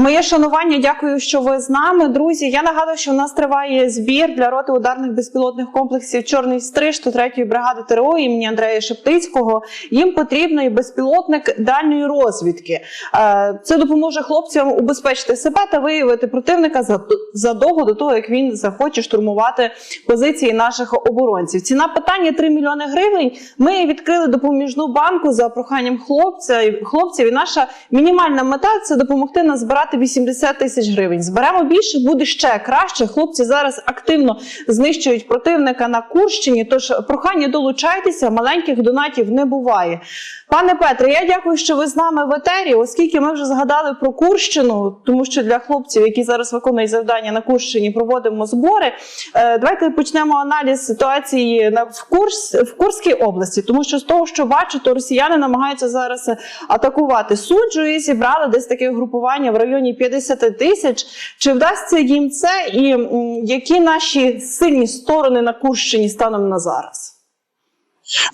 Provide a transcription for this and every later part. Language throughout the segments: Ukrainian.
Моє шанування, дякую, що ви з нами, друзі. Я нагадую, що в нас триває збір для роти ударних безпілотних комплексів Чорний стриж 103-ї бригади ТРО імені Андрея Шептицького. Їм потрібен і безпілотник дальньої розвідки. Е, Це допоможе хлопцям убезпечити себе та виявити противника за- задовго до того, як він захоче штурмувати позиції наших оборонців. Ціна питання 3 мільйони гривень. Ми відкрили допоміжну банку за проханням хлопця хлопців. І наша мінімальна мета це допомогти назбирати 80 тисяч гривень. Зберемо більше, буде ще краще. Хлопці зараз активно знищують противника на Курщині. Тож прохання долучайтеся, маленьких донатів не буває. Пане Петре, я дякую, що ви з нами в етері, оскільки ми вже згадали про Курщину, тому що для хлопців, які зараз виконують завдання на Курщині, проводимо збори. Е, Давайте почнемо аналіз ситуації в Курс в Курській області, тому що з того, що бачу, то росіяни намагаються зараз атакувати суджу і зібрали десь таке групування в районі 50 тисяч. Чи вдасться їм це, і які наші сильні сторони на Курщині станом на зараз?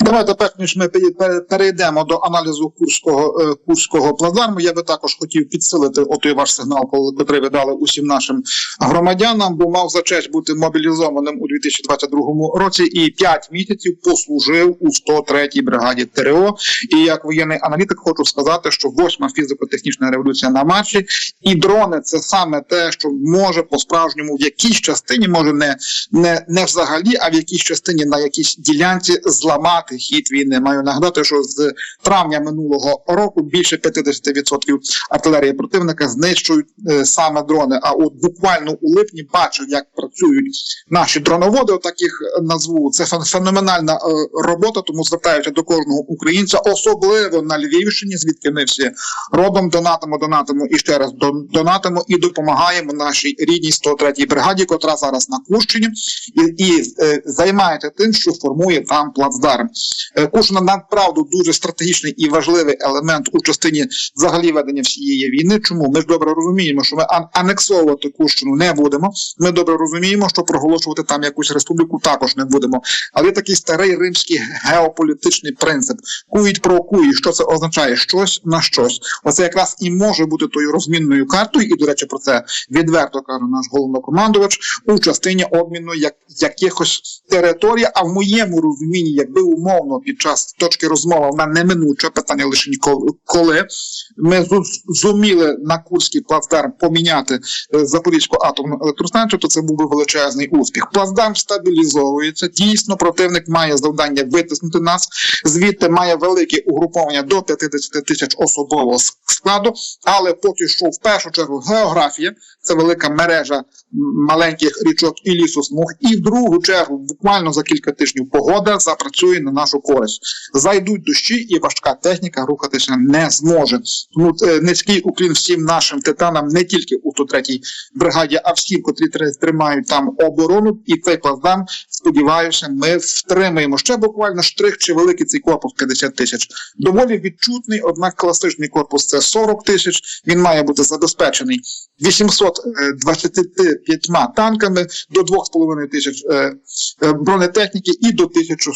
Давайте перш ніж ми пе- пе- перейдемо до аналізу курського е, курського плацдарму. Я би також хотів підсилити отой ваш сигнал, котрий ви дали усім нашим громадянам, бо мав за честь бути мобілізованим у 2022 році і 5 місяців послужив у 103-й бригаді ТРО. І як воєнний аналітик хочу сказати, що восьма фізико-технічна революція на марші, і дрони це саме те, що може по справжньому в якійсь частині, може не, не, не взагалі, а в якійсь частині на якійсь ділянці зламати хід війни. Маю нагадати, що з травня минулого року більше 50% артилерії противника знищують е, саме дрони. А от буквально у липні бачив, як працюють наші дроноводи. Отак їх е, назву. Це фен- феноменальна е, робота. Тому звертаюся до кожного українця, особливо на Львівщині, звідки ми всі родом донатимо, донатимо і ще раз донатимо і допомагаємо нашій рідній 103-й бригаді, котра зараз на Курщині, і, і займається тим, що формує там плацдарм. Е, Курщина направду дуже стратегічний і важливий елемент у частині взагалі ведення всієї війни. Чому ми ж добре розуміємо, що ми анексовувати Курщину не будемо. Ми добре розуміємо, що проголошувати там якусь республіку також не будемо. Але такий старий римський геополітичний принцип кують про куї. Що це означає? Щось на щось. Оце якраз і може бути тою розмінною картою, і до речі, про це відверто каже наш головнокомандувач у частині обміну як якихось територій. А в моєму розумінні, якби умовно під час точки розмови вона неминуча питання лише ніколи коли ми зуміли на Курський плацдарм поміняти е, Запорізьку атомну електростанцію, то це був би величезний успіх. Плацдарм стабілізовується. Дійсно, противник має завдання витиснути нас. Звідти має велике угруповання до 50 тисяч особового складу. Але поки що в першу чергу географія це велика мережа маленьких річок і лісосмуг. І в другу чергу, буквально за кілька тижнів, погода запрацює на нашу користь. Зайдуть дощі, і важка техніка рухатися не зможе. Тому е, низький уклін всім нашим титанам не тільки у 103-й бригаді, а всім, котрі тримають там оборону. І цей плацдарм, сподіваюся, ми втримаємо. Ще буквально штрих чи великий цей корпус 50 тисяч. Доволі відчутний, однак класичний корпус це 40 тисяч. Він має бути забезпечений 825 танками до 2,5 тисяч е, е, бронетехніки і до 1000 е,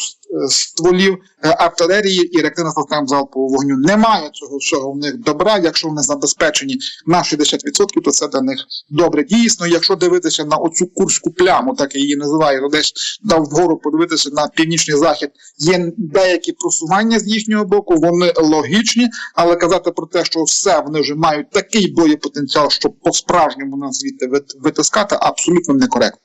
стволів е, артилерії і реактивних систем залпового вогню. Немає цього всього в них добра. Якщо вони забезпечені на 60%, то це для них добре. Дійсно, якщо дивитися на оцю курську пляму, так її називаю, то десь там вгору подивитися на північний захід, є деякі просування з їхнього боку, вони логічні, але казати про те, що все вони вже мають такий боєпотенціал, щоб по-справжньому нас звідти вит- витискати, абсолютно некоректно.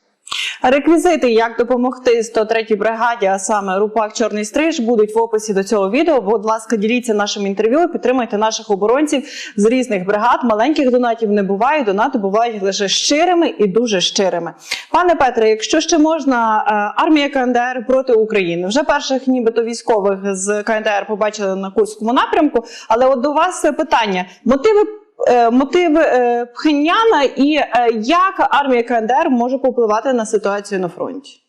Реквізити, як допомогти 103-й бригаді, а саме Рупак Чорний Стриж, будуть в описі до цього відео. Будь ласка, діліться нашим інтерв'ю, підтримайте наших оборонців з різних бригад. Маленьких донатів не буває. Донати бувають лише щирими і дуже щирими. Пане Петре, якщо ще можна, е, армія КНДР проти України. Вже перших, нібито військових з КНДР побачили на Курському напрямку. Але от до вас питання: мотиви. Е, Мотиви е, Пхеньяна і е, як армія КНДР може попливати на ситуацію на фронті?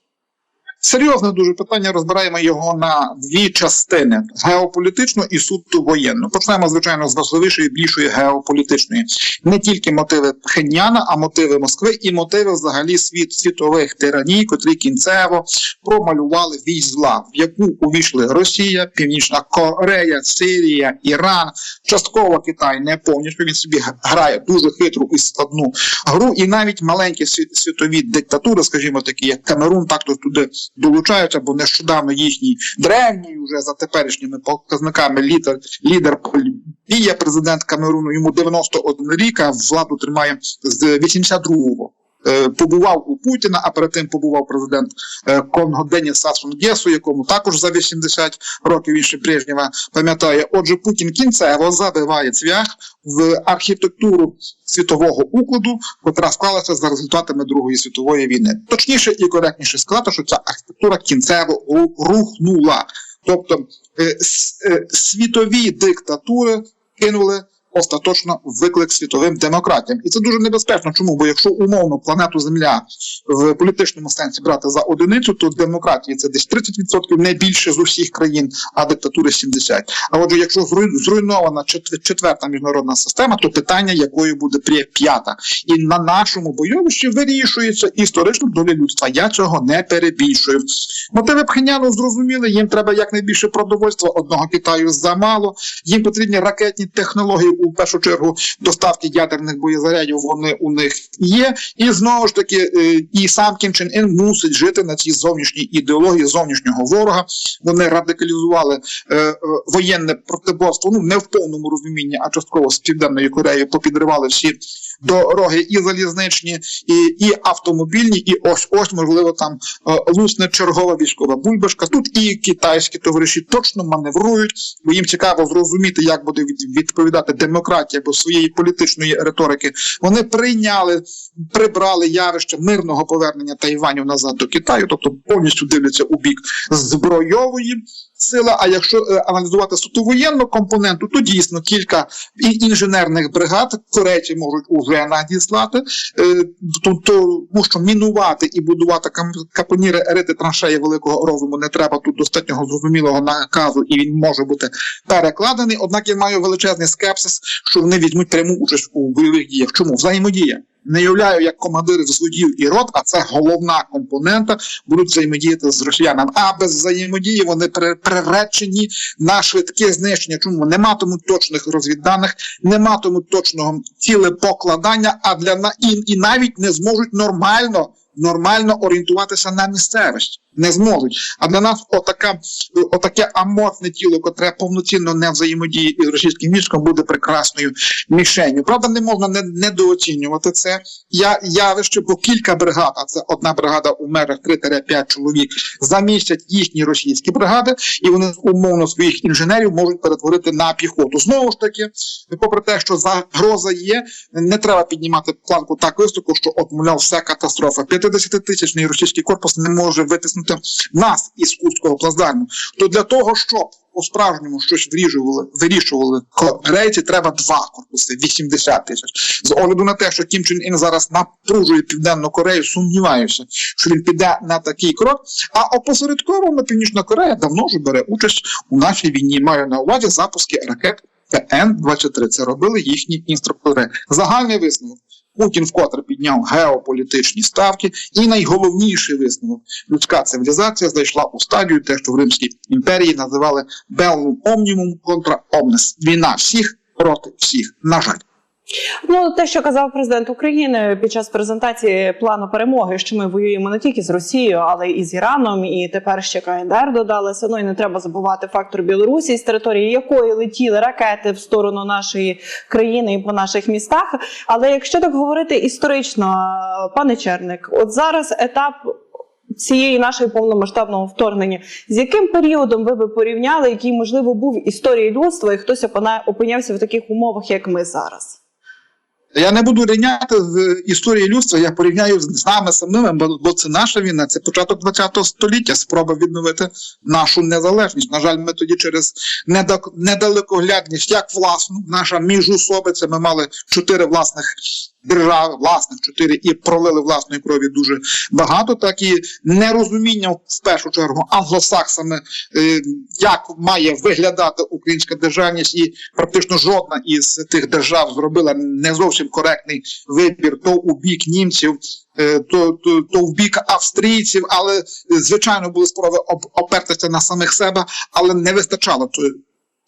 Серйозне дуже питання. Розбираємо його на дві частини: геополітичну і суто воєнну. Почнемо, звичайно, з важливішої, більшої геополітичної. Не тільки мотиви Пхеньяна, а мотиви Москви і мотиви взагалі світ світових тираній, котрі кінцево промалювали вісь зла, в яку увійшли Росія, Північна Корея, Сирія, Іран, частково Китай не повністю. Він собі грає дуже хитру і складну гру, і навіть маленькі світ- світові диктатури, скажімо такі, як Камерун, також туди долучаються, бо нещодавно їхній древній, уже за теперішніми показниками лідер, лідер Бія, президент Камеруну, йому 91 рік, а владу тримає з 82-го. Е, Побував у Путіна, а перед тим побував президент е, Конго Деніс Гесу, якому також за 80 років він ще Брежнєва пам'ятає. Отже, Путін кінцево забиває цвях в архітектуру світового укладу, котра склалася за результатами Другої світової війни. Точніше і коректніше сказати, що ця архітектура кінцево рухнула. Тобто е, світові диктатури кинули остаточно виклик світовим демократіям. І це дуже небезпечно. Чому? Бо якщо умовно планету Земля в політичному сенсі брати за одиницю, то демократії це десь 30%, не більше з усіх країн, а диктатури 70%. А отже, якщо зруй- зруйнована четверта міжнародна система, то питання, якою буде п'я- п'ята. І на нашому бойовищі вирішується історична доля людства. Я цього не перебільшую. Мотиви Пхеняну зрозуміли, їм треба якнайбільше продовольства, одного Китаю замало, їм потрібні ракетні технології, у першу чергу доставки ядерних боєзарядів, вони у них є. І знову ж таки, е, і сам Кім Чен Ін мусить жити на цій зовнішній ідеології зовнішнього ворога. Вони радикалізували е, е, воєнне протиборство, ну не в повному розумінні, а частково з Південної Кореї попідривали всі дороги і залізничні, і, і автомобільні, і ось ось можливо там е, лусне чергова військова бульбашка. Тут і китайські товариші точно маневрують, бо їм цікаво зрозуміти, як буде відповідати демократія до своєї політичної риторики. Вони прийняли, прибрали явище мирного повернення Тайваню назад до Китаю, тобто повністю дивляться у бік збройової. Сила, а якщо е, аналізувати суто воєнну компоненту, то дійсно кілька інженерних бригад корейці можуть уже надіслати, е, то, то, тому що мінувати і будувати капоніри рити траншеї великого розуму не треба тут достатнього зрозумілого наказу, і він може бути перекладений. Однак я маю величезний скепсис, що вони візьмуть пряму участь у бойових діях. Чому взаємодія? Не являю як командири взводів і рот, а це головна компонента, будуть взаємодіяти з росіянами. А без взаємодії вони при- приречені на швидке знищення. Чому не матимуть точних розвідданих, не матимуть точного цілепокладання, а для і, і навіть не зможуть нормально. Нормально орієнтуватися на місцевість не зможуть. А для нас отака, отаке аморфне тіло, котре повноцінно не взаємодіє із російським військом, буде прекрасною мішенью. Правда, не можна не, недооцінювати це. Я явище, бо кілька бригад, а це одна бригада у межах 3-5 чоловік, замістять їхні російські бригади, і вони умовно своїх інженерів можуть перетворити на піхоту. Знову ж таки, попри те, що загроза є, не треба піднімати планку так високо, що от мовляв, все катастрофа. 50-тисячний російський корпус не може витиснути нас із Курського плацдарму. То для того, щоб по-справжньому щось вирішували, вирішували корейці, треба два корпуси, 80 тисяч. З огляду на те, що Кім Чен Ін зараз напружує Південну Корею, сумніваюся, що він піде на такий крок. А опосередковано Північна Корея давно вже бере участь у нашій війні. Маю на увазі запуски ракет КН-23. Це робили їхні інструктори. Загальний висновок. Путін вкотре підняв геополітичні ставки, і найголовніший висновок людська цивілізація зайшла у стадію, те, що в Римській імперії називали Bellum Омнімум контра Омнес. Війна всіх проти всіх. На жаль. Ну, те, що казав президент України під час презентації плану перемоги, що ми воюємо не тільки з Росією, але і з Іраном, і тепер ще КНДР додалося. Ну і не треба забувати фактор Білорусі, з території якої летіли ракети в сторону нашої країни і по наших містах. Але якщо так говорити історично, пане Черник, от зараз етап. Цієї нашої повномасштабного вторгнення, з яким періодом ви би порівняли, який можливо був історії людства, і хтось опинявся в таких умовах, як ми зараз? Я не буду рівняти з історії людства, я порівняю з нами самими, бо, це наша війна, це початок ХХ століття, спроба відновити нашу незалежність. На жаль, ми тоді через недалекоглядність, як власну, наша міжусобиця, ми мали чотири власних держави, власних чотири, і пролили власної крові дуже багато, так і нерозуміння в першу чергу англосаксами, е, як має виглядати українська державність, і практично жодна із тих держав зробила не зовсім коректний вибір то у бік німців. е, То, то, то в бік австрійців, але звичайно були спроби об, опертися на самих себе, але не вистачало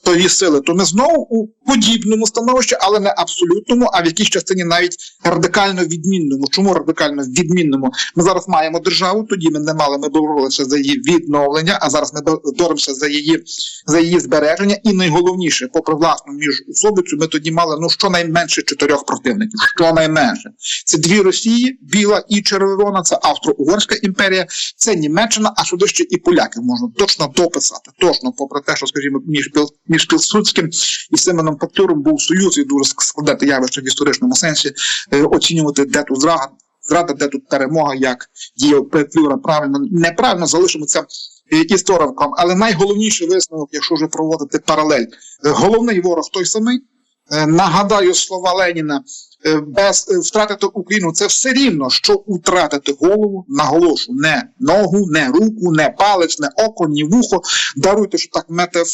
тої сили. То ми знову у подібному становищі, але не абсолютному, а в якійсь частині навіть радикально відмінному. Чому радикально відмінному? Ми зараз маємо державу, тоді ми не мали, ми боролися за її відновлення, а зараз ми бо- боремося за її за її збереження. І найголовніше, попри власну міжусобицю, ми тоді мали ну щонайменше чотирьох противників. Щонайменше це дві Росії, біла і червона. Це Австро-Угорська імперія, це Німеччина, а сюди ще і поляки можна точно дописати. Точно, попри те, що скажімо, між між Пілсудським і Семеном Петлюром був союз і дуже складати явище в історичному сенсі, е, оцінювати де тут зрада, зрада, де тут перемога, як діє Петлюра правильно, неправильно залишимо це історикам. Але найголовніший висновок, якщо вже проводити паралель, е, головний ворог той самий. Е, Нагадаю слова Леніна, без е, втратити Україну це все рівно, що втратити голову, наголошу, не ногу, не руку, не палець, не око, ні вухо. Даруйте, що так метаф,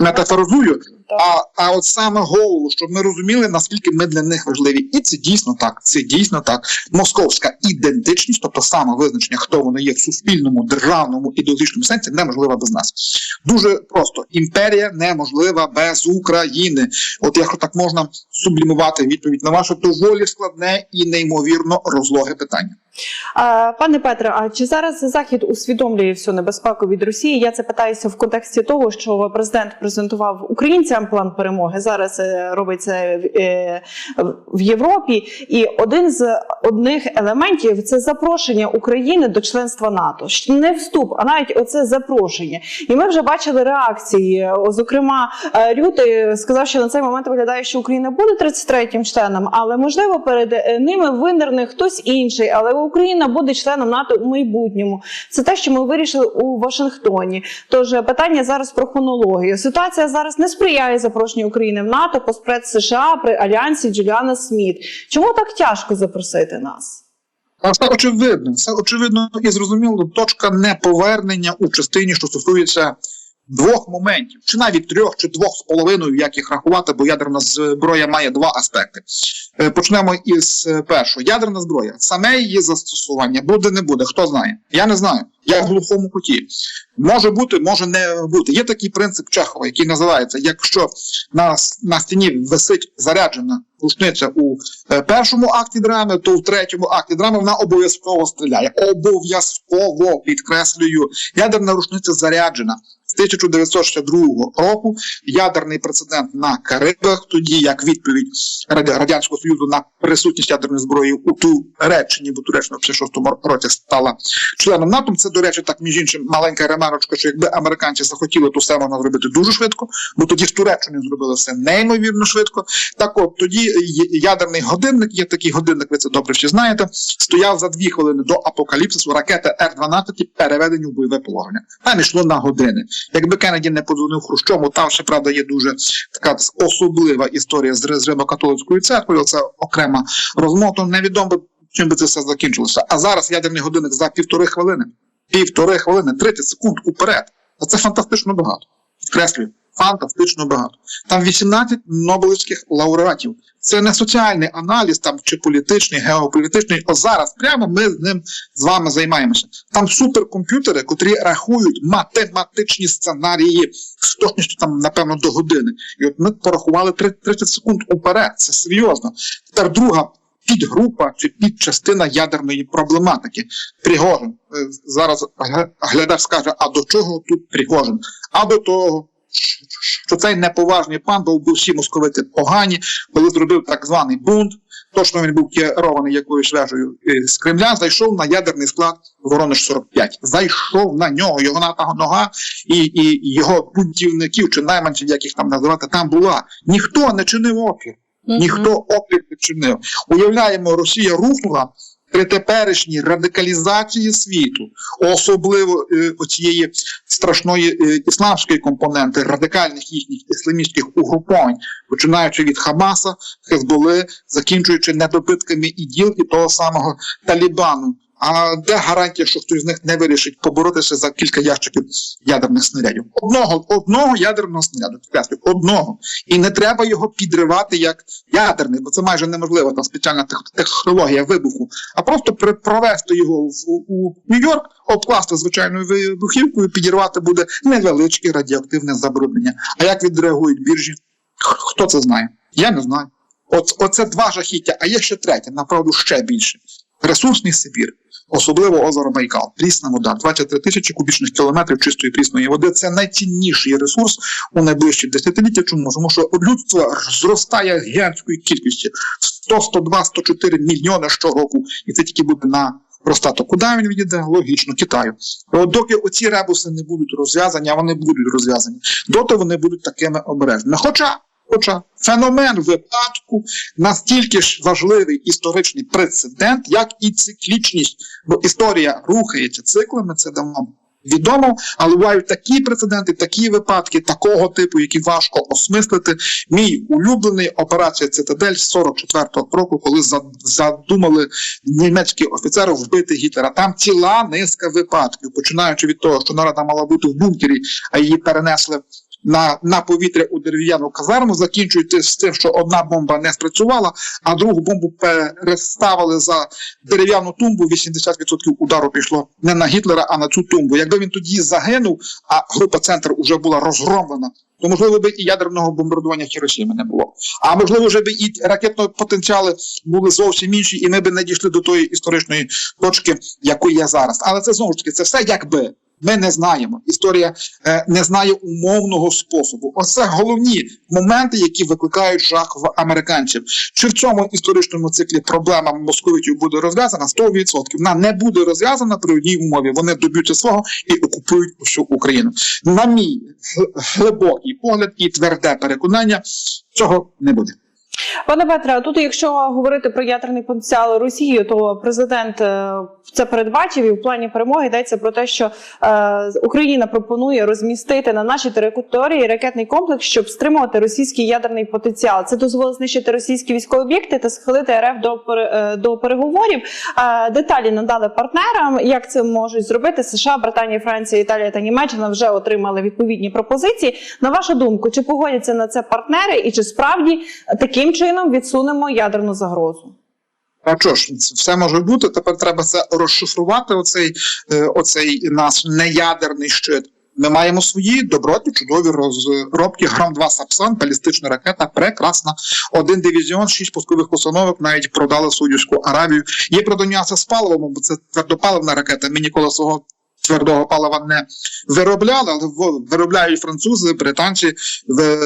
метафоризую, а, а от саме голову, щоб ми розуміли, наскільки ми для них важливі. І це дійсно так. Це дійсно так. Московська ідентичність, тобто саме визначення, хто вони є в суспільному, державному ідеологічному сенсі, неможлива без нас. Дуже просто імперія неможлива без України. От якщо так можна сублімувати відповідь на ваше доволі складне і неймовірно розлоге питання. Пане Петре, а чи зараз захід усвідомлює всю небезпеку від Росії? Я це питаюся в контексті того, що президент презентував українцям план перемоги. Зараз е, робить це е, в Європі, і один з одних елементів це запрошення України до членства НАТО. Не вступ, а навіть оце запрошення. І ми вже бачили реакції. Зокрема, е, Рюти сказав, що на цей момент виглядає, що Україна буде 33-м членом, але можливо перед е, ними винирне хтось інший. Але Україна буде членом НАТО у майбутньому. Це те, що ми вирішили у Вашингтоні. Тож е, питання зараз про хронологію. Ситуація зараз не сприяє запрошенню України в НАТО по спред США при альянсі Джуліана Сміт. Чому так тяжко запросити нас? Все очевидно, все очевидно і зрозуміло. Точка неповернення у частині, що стосується двох моментів, чи навіть трьох, чи двох з половиною, як їх рахувати, бо ядерна зброя має два аспекти. Е, Почнемо із е, першого. Ядерна зброя. Саме її застосування буде, не буде. Хто знає? Я не знаю. Я в глухому куті. Може бути, може не бути. Є такий принцип Чехова, який називається: якщо на, на стіні висить заряджена рушниця у е, першому акті драми, то в третьому акті драми вона обов'язково стріляє. Обов'язково підкреслюю, ядерна рушниця заряджена. З 1962 року ядерний прецедент на Карибах, тоді як відповідь Радянського Союзу на присутність ядерної зброї у Туреччині, бо Туреччина в 56-му році стала членом НАТО. Це, до речі, так між іншим маленька ремарочка, що якби американці захотіли, то все можна зробити дуже швидко, бо тоді в Туреччині зробили все неймовірно швидко. Так от тоді ядерний годинник, є такий годинник, ви це добре всі знаєте, стояв за дві хвилини до апокаліпсису ракети Р-12 переведені в бойове положення. Там йшло на години. Якби Кеннеді не подзвонив Хрущому, там ще правда є дуже така особлива історія з Ри- Римо-католицькою церквою. Це окрема розмова. То невідомо чим би це все закінчилося. А зараз ядерний годинник за півтори хвилини. Півтори хвилини, 30 секунд уперед. А це фантастично багато. Підкреслюю, фантастично багато. Там 18 нобелівських лауреатів. Це не соціальний аналіз там чи політичний, геополітичний. О зараз прямо ми з ним з вами займаємося. Там суперкомп'ютери, котрі рахують математичні сценарії з точністю там, напевно, до години. І от ми порахували три- 30 секунд уперед. Це серйозно. Тепер друга підгрупа чи підчастина ядерної проблематики. Пригожин. Е, Зараз глядач скаже, а до чого тут Пригожин? А до того, що цей неповажний пан був всі московити погані, коли зробив так званий бунт. Точно він був керований якоюсь вежею е, з Кремля, зайшов на ядерний склад Воронеж 45. Зайшов на нього, його на- нога і, і його бунтівників чи найманців, як їх там називати, там була. Ніхто не чинив опір. Ніхто опір не чинив. Уявляємо, Росія рухнула при теперішній радикалізації світу, особливо е, оцієї страшної е, ісламської компоненти, радикальних їхніх ісламістських угруповань, починаючи від Хамаса, Хезболи, закінчуючи недобитками іділ і того самого Талібану. А де гарантія, що хтось з них не вирішить поборотися за кілька ящиків ядерних снарядів? Одного одного ядерного снаряду, підкреслюю, одного. І не треба його підривати як ядерний, бо це майже неможливо, там спеціальна технологія вибуху. А просто провести його в, у Нью-Йорк, обкласти звичайною вибухівкою, підірвати буде невеличке радіоактивне забруднення. А як відреагують біржі? Хто це знає? Я не знаю. От, оце два жахіття, а є ще третє, направду ще більше. Ресурсний Сибір, особливо озеро Байкал, прісна вода, 23 тисячі кубічних кілометрів чистої прісної води. Це найцінніший ресурс у найближчі десятиліття. Чому? Тому що людство зростає гігантською кількістю 100, 102, 104 мільйони щороку, і це тільки буде на простато. Куди він відійде? Логічно, Китаю. От доки оці ребуси не будуть розв'язані, а вони будуть розв'язані, доти вони будуть такими обережними. Хоча, хоча феномен випадку настільки ж важливий історичний прецедент, як і циклічність, бо історія рухається циклами, це давно відомо, але бувають такі прецеденти, такі випадки такого типу, які важко осмислити. Мій улюблений операція Цитадель 44-го року, коли задумали німецькі офіцери вбити Гітлера. Там ціла низка випадків, починаючи від того, що нарада мала бути в бункері, а її перенесли. На, на повітря у дерев'яну казарму закінчують з тим, що одна бомба не спрацювала, а другу бомбу переставили за дерев'яну тумбу. 80% удару пішло не на Гітлера, а на цю тумбу. Якби він тоді загинув, а група центр вже була розгромлена, то можливо би і ядерного бомбардування Хіросіми не було. А можливо, вже би і ракетні потенціали були зовсім інші, і ми би не дійшли до тої історичної точки, якої є зараз. Але це знову ж таки це все якби. Ми не знаємо. Історія е, не знає умовного способу. Оце головні моменти, які викликають жах в американців. Чи в цьому історичному циклі проблема московитів буде розв'язана? 100%. Вона не буде розв'язана при одній умові. Вони доб'ються свого і окупують всю Україну. На мій глибокий погляд і тверде переконання, цього не буде. Пане Петре, тут, якщо говорити про ядерний потенціал Росії, то президент е, це передбачив і в плані перемоги йдеться про те, що е, Україна пропонує розмістити на нашій території ракетний комплекс, щоб стримувати російський ядерний потенціал. Це дозволить знищити російські військові об'єкти та схилити РФ до е, до переговорів. Деталі надали партнерам. Як це можуть зробити США, Британія, Франція, Італія та Німеччина вже отримали відповідні пропозиції. На вашу думку, чи погодяться на це партнери, і чи справді таким чином відсунемо ядерну загрозу? А що ж, все може бути. Тепер треба це розшифрувати. Оцей, е, оцей наш неядерний щит. Ми маємо свої добротні, чудові розробки. Гром 2 Сапсан, балістична ракета, прекрасна. Один дивізіон, шість пускових установок, навіть продали Саудівську Аравію. Є продонюватися з паливом, бо це твердопаливна ракета. Ми ніколи свого твердого палива не виробляли, але виробляють французи, британці, е,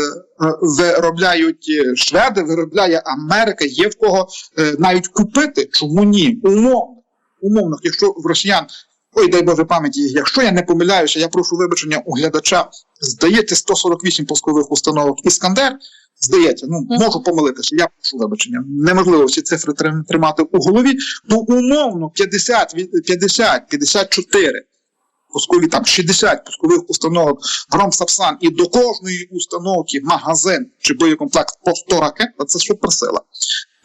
виробляють е, шведи, виробляє Америка. Є в кого е, навіть купити. Чому ні? Умовно. Умовно, якщо в росіян. Ой, дай Боже пам'яті, якщо я не помиляюся, я прошу вибачення у глядача. Здається, 148 пускових установок Іскандер. Здається, ну можу помилитися. Я прошу вибачення. Неможливо всі цифри тримати у голові. То умовно 50, від- 50, 54 пускові там 60 пускових установок Гром Сапсан і до кожної установки магазин чи боєкомплект по 100 ракет, це суперсила.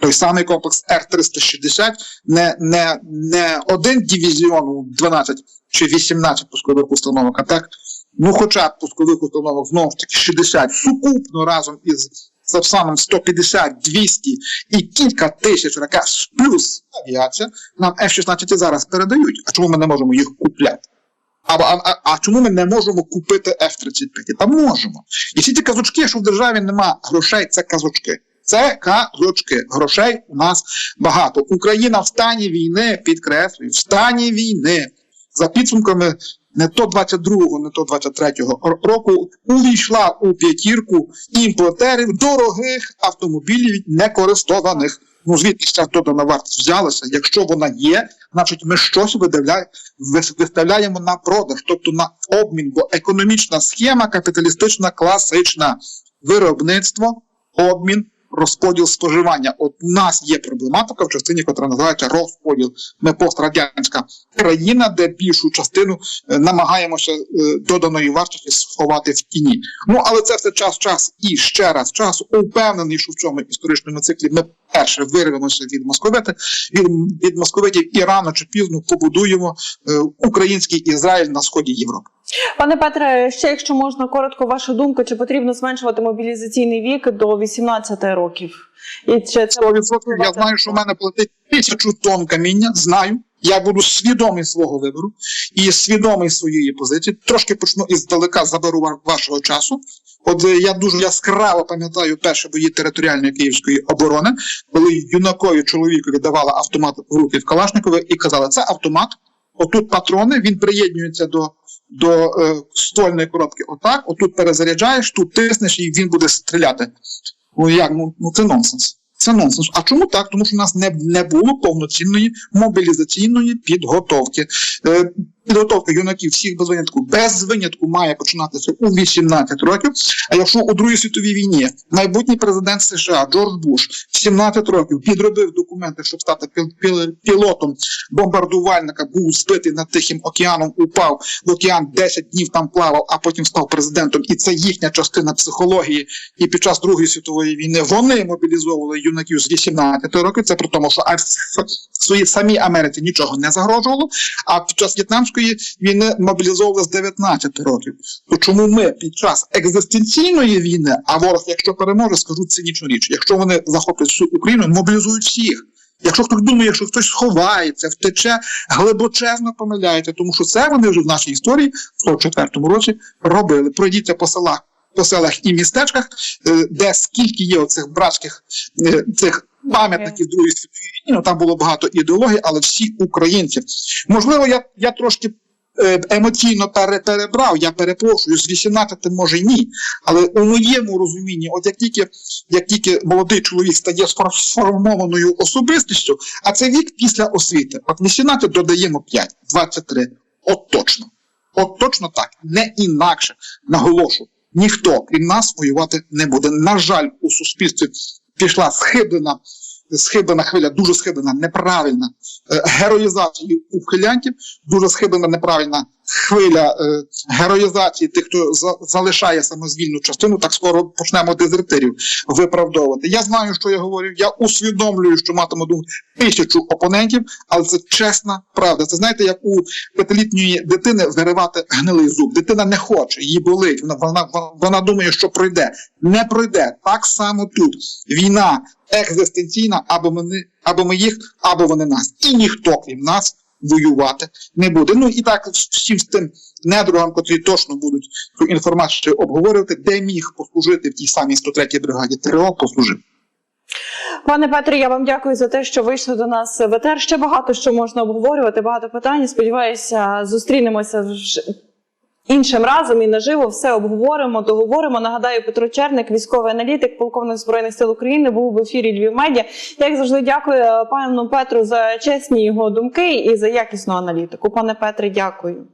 Той самий комплекс Р-360 не, не, не один дивізіон у 12 чи 18 пускових установок, а так, ну хоча б пускових установок знову ж таки 60 сукупно разом із Сапсаном 150, 200 і кілька тисяч ракет плюс авіація нам F-16 і зараз передають. А чому ми не можемо їх купляти? А, а, а, чому ми не можемо купити F-35? Та можемо. І всі ті казочки, що в державі нема грошей, це казочки. Це казочки. Грошей у нас багато. Україна в стані війни, підкреслюю, в стані війни. За підсумками не то 22-го, не то 23-го року увійшла у п'ятірку імпортерів дорогих автомобілів некористованих. Ну звідки ця додана вартість взялася? Якщо вона є, значить ми щось виставляємо на продаж, тобто на обмін, бо економічна схема капіталістична класична виробництво, обмін, розподіл споживання. От у нас є проблематика в частині, яка називається розподіл. Ми пострадянська країна, де більшу частину е, намагаємося е, доданої вартості сховати в тіні. Ну але це все час, час і ще раз час. Упевнений, що в цьому історичному циклі ми перше вирвемося від московити, від, від московитів і рано чи пізно побудуємо е, український Ізраїль на сході Європи. Пане Петре, ще якщо можна коротко вашу думку, чи потрібно зменшувати мобілізаційний вік до 18 років? І чи це 100% я знаю, що в мене платить тисячу тонн каміння. Знаю. Я буду свідомий свого вибору і свідомий своєї позиції. Трошки почну іздалека, заберу вашого часу. От е, я дуже яскраво пам'ятаю перші бої територіальної київської оборони, коли юнакові чоловікові давали автомат в руки в Калашникові і казали, це автомат. Отут патрони, він приєднується до, до е, ствольної коробки. Отак, отут перезаряджаєш, тут тиснеш, і він буде стріляти. Ну як? Ну, ну це нонсенс. Це нонсенс. А чому так? Тому що у нас не, не було повноцінної мобілізаційної підготовки. Е, підготовка юнаків всіх без винятку, без винятку має починатися у 18 років. А якщо у Другій світовій війні майбутній президент США Джордж Буш в 17 років підробив документи, щоб стати піл- піл- пілотом бомбардувальника, був збитий над Тихим океаном, упав в океан 10 днів там плавав, а потім став президентом. І це їхня частина психології. І під час Другої світової війни вони мобілізовували юнаків з 18 років. Це при тому, що в своїй самій Америці нічого не загрожувало. А під час в'єтнамської війни мобілізовували з 19 років. То чому ми під час екзистенційної війни, а ворог, якщо переможе, скажуть цинічну річ, якщо вони захоплять всю Україну, мобілізують всіх. Якщо хтось думає, що хтось сховається, втече, глибочезно помиляється, тому що це вони вже в нашій історії в 44-му році робили. Пройдіться по селах, по селах і містечках, е, де скільки є оцих братських е, цих пам'ятників Другої світової війни, ну там було багато ідеологій, але всі українці. Можливо, я, я трошки е, емоційно перебрав, я перепрошую, з 18 може ні. Але у моєму розумінні, от як тільки, як тільки молодий чоловік стає сфор- сформованою особистістю, а це вік після освіти. От 18 додаємо 5, 23. От точно. От точно так, не інакше. Наголошу, ніхто крім нас воювати не буде. На жаль, у суспільстві пішла схиблена, схиблена хвиля, дуже схиблена, неправильна героїзація героїзації ухилянтів, дуже схиблена неправильна хвиля е, героїзації тих, хто за, залишає самозвільну частину, так скоро почнемо дезертирів виправдовувати. Я знаю, що я говорю. Я усвідомлюю, що матиму думку тисячу опонентів, але це чесна правда. Це знаєте, як у п'ятилітньої дитини виривати гнилий зуб. Дитина не хоче, її болить. Вона вона, вона, думає, що пройде. Не пройде. Так само тут війна екзистенційна, або ми, або ми їх, або вони нас. І ніхто крім нас воювати не буде. Ну і так всім тим недругам, котрі точно будуть цю інформацію обговорювати, де міг послужити в тій самій 103-й бригаді ТРО, послужив. Пане Петре, я вам дякую за те, що вийшли до нас в ЕТР. Ще багато що можна обговорювати, багато питань. Сподіваюся, зустрінемося вже іншим разом і наживо все обговоримо, договоримо. Нагадаю, Петро Черник, військовий аналітик, полковник збройних сил України, був в ефірі Львів Медіа. Як завжди, дякую е, пану Петру за чесні його думки і за якісну аналітику. Пане Петре, дякую.